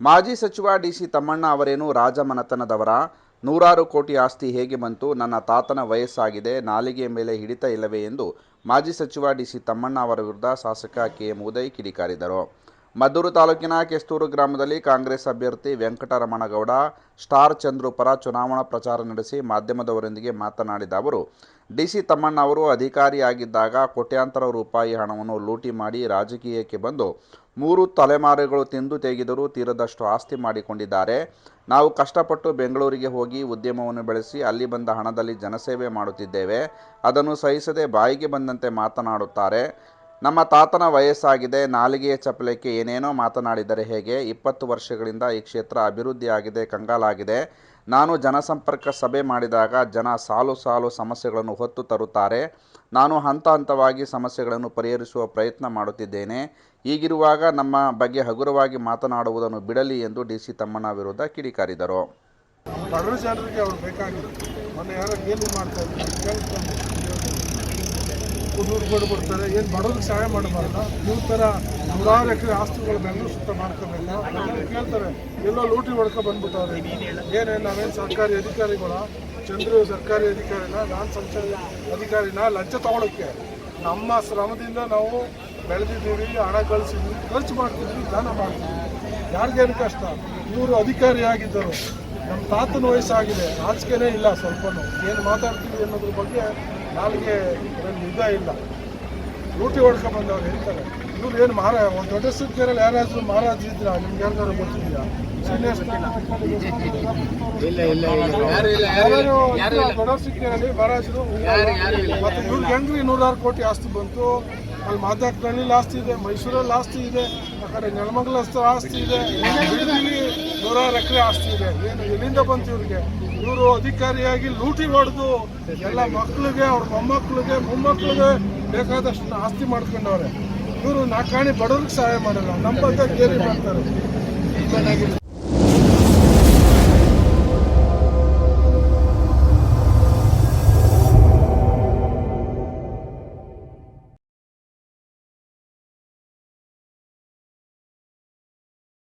ಮಾಜಿ ಸಚಿವ ಡಿಸಿ ತಮ್ಮಣ್ಣ ಅವರೇನು ರಾಜಮನೆತನದವರ? ನೂರಾರು ಕೋಟಿ ಆಸ್ತಿ ಹೇಗೆ ಬಂತು? ನನ್ನ ತಾತನ ವಯಸ್ಸಾಗಿದೆ, ನಾಲಿಗೆ ಮೇಲೆ ಹಿಡಿತ ಇಲ್ಲವೇ ಎಂದು ಮಾಜಿ ಸಚಿವ ಡಿಸಿ ತಮ್ಮಣ್ಣ ಅವರ ವಿರುದ್ಧ ಶಾಸಕ ಕೆ. ಎಂ ಉದಯ್ ಕಿಡಿಕಾರಿದರು. ಮದ್ದೂರು ತಾಲೂಕಿನ ಕೆಸ್ತೂರು ಗ್ರಾಮದಲ್ಲಿ ಕಾಂಗ್ರೆಸ್ ಅಭ್ಯರ್ಥಿ ವೆಂಕಟರಮಣಗೌಡ, ಸ್ಟಾರ್ ಚಂದ್ರು ಪರ ಚುನಾವಣಾ ಪ್ರಚಾರ ನಡೆಸಿ ಮಾಧ್ಯಮದವರೊಂದಿಗೆ ಮಾತನಾಡಿದ ಅವರು ಡಿಸಿ ತಮ್ಮಣ್ಣ ಅವರು ಅಧಿಕಾರಿಯಾಗಿದ್ದಾಗ ಕೋಟ್ಯಾಂತರ ರೂಪಾಯಿ ಹಣವನ್ನು ಲೂಟಿ ಮಾಡಿ ರಾಜಕೀಯಕ್ಕೆ ಬಂದು ಮೂರು ತಲೆಮಾರುಗಳು ತಿಂದು ತೆಗೆದರೂ ತೀರದಷ್ಟು ಆಸ್ತಿ ಮಾಡಿಕೊಂಡಿದ್ದಾರೆ. ನಾವು ಕಷ್ಟಪಟ್ಟು ಬೆಂಗಳೂರಿಗೆ ಹೋಗಿ ಉದ್ಯಮವನ್ನು ಬೆಳೆಸಿ ಅಲ್ಲಿ ಬಂದ ಹಣದಲ್ಲಿ ಜನಸೇವೆ ಮಾಡುತ್ತಿದ್ದೇವೆ. ಅದನ್ನು ಸಹಿಸದೆ ಬಾಯಿಗೆ ಬಂದಂತೆ ಮಾತನಾಡುತ್ತಾರೆ. ನಮ್ಮ ತಾತನ ವಯಸ್ಸಾಗಿದೆ, ನಾಲಿಗೆಯ ಚಪಲಕ್ಕೆ ಏನೇನೋ ಮಾತನಾಡಿದರೆ ಹೇಗೆ? ಇಪ್ಪತ್ತು ವರ್ಷಗಳಿಂದ ಈ ಕ್ಷೇತ್ರ ಅಭಿವೃದ್ಧಿಯಾಗಿದೆ, ಕಂಗಾಲಾಗಿದೆ. ನಾನು ಜನಸಂಪರ್ಕ ಸಭೆ ಮಾಡಿದಾಗ ಜನ ಸಾಲು ಸಾಲು ಸಮಸ್ಯೆಗಳನ್ನು ಹೊತ್ತು ತರುತ್ತಾರೆ. ನಾನು ಹಂತ ಹಂತವಾಗಿ ಸಮಸ್ಯೆಗಳನ್ನು ಪರಿಹರಿಸುವ ಪ್ರಯತ್ನ ಮಾಡುತ್ತಿದ್ದೇನೆ. ಹೀಗಿರುವಾಗ ನಮ್ಮ ಬಗ್ಗೆ ಹಗುರವಾಗಿ ಮಾತನಾಡುವುದನ್ನು ಬಿಡಲಿ ಎಂದು ಡಿ ಸಿ ತಮ್ಮಣ್ಣ ವಿರುದ್ಧ ಕಿಡಿಕಾರಿದರು. ಕೊಡು ಕೊಡ್ತಾರೆ ಏನು ಬಡವ್ರಿಗೆ ಸಹಾಯ ಮಾಡಬಾರ್ದ? ಇವ್ರ ಥರ ನೂರಾರು ಎಕರೆ ಆಸ್ತಿಗಳು ಬೆಂಗಳೂರು ಸುತ್ತ ಮಾಡ್ಕೋಬೇಕು ಎಲ್ಲರೂ ಕೇಳ್ತಾರೆ, ಎಲ್ಲೋ ಲೂಟಿ ಹೊಡ್ಕೊ ಬಂದ್ಬಿಟ್ಟವ್ರೆ. ಏನೇ ನಾವೇನು ಸರ್ಕಾರಿ ಅಧಿಕಾರಿಗಳ? ಚಂದ್ರು ಸರ್ಕಾರಿ ಅಧಿಕಾರಿನ? ನಾನು ಸಂಚಾರ ಅಧಿಕಾರಿನ? ಲಂಚ ತಗೊಳಕ್ಕೆ. ನಮ್ಮ ಶ್ರಮದಿಂದ ನಾವು ಬೆಳೆದಿದ್ದೀವಿ, ಹಣ ಗಳಿಸಿದ್ವಿ ಖರ್ಚು ಮಾಡ್ತಿದ್ವಿ, ದಾನ ಮಾಡ್ತಿದ್ವಿ. ಯಾರಿಗೇನು ಕಷ್ಟ? ಇವರು ಅಧಿಕಾರಿಯಾಗಿದ್ದರು ನಮ್ಮ ತಾತನ ವಯಸ್ಸಾಗಿದೆ. ನಾಚಿಕೆನೇ ಇಲ್ಲ, ಸ್ವಲ್ಪನೂ. ಏನು ಮಾತಾಡ್ತೀವಿ ಅನ್ನೋದ್ರ ಬಗ್ಗೆ ನಾಲಿಗೆ ಒಂದು ನಿಜ ಇಲ್ಲ. ಲೂಟಿ ಹೊಡ್ಕೊ ಬಂದವ್ರು ಹೇಳ್ತಾರೆ. ಇವ್ರು ಏನು ಮಾರ ಒಂದು ದೊಡ್ಡ ಸುದ್ದಿಯಲ್ಲಿ ಯಾರಾದರೂ ಮಹಾರಾಜ ಇದ್ರ? ನಿಮ್ಗೆ ಯಾರು ಗೊತ್ತಿದ್ಯಾ ದೊಡ್ಡ ಮಹಾರಾಜರು ಮತ್ತೆ ಇವ್ರಿಗೆ ಹೆಂಗ್ರಿ ನೂರಾರು ಕೋಟಿ ಆಸ್ತಿ ಬಂತು? ಅಲ್ಲಿ ಮಾತಾಡ್ಕಳ್ಳಿಲಿ ಆಸ್ತಿ ಇದೆ ಮೈಸೂರಲ್ಲಿ ಆಸ್ತಿ ಇದೆ ಆ ಕಡೆ ನೆಲಮಂಗಲ ಆಸ್ತಿ ಇದೆ. ಎಕರೆ ಆಸ್ತಿ ಇದೆ. ಏನು ಎಲ್ಲಿಂದ ಬಂತು ಇವ್ರಿಗೆ? ಇವರು ಅಧಿಕಾರಿಯಾಗಿ ಲೂಟಿ ಹೊಡೆದು ಎಲ್ಲ ಮಕ್ಕಳಿಗೆ, ಅವ್ರ ಮೊಮ್ಮಕ್ಕಳಿಗೆ ಮೊಮ್ಮಕ್ಕಳಿಗೆ ಬೇಕಾದಷ್ಟು ಆಸ್ತಿ ಮಾಡ್ಕೊಂಡವ್ರೆ. ಇವರು ನಾಕಾಣಿ ಬಡವ್ರಿಗೆ ಸಹಾಯ ಮಾಡಲ್ಲ. ನಮ್ಮ ಬಗ್ಗೆ ಕೇರಿ ಮಾಡ್ತಾರೆ.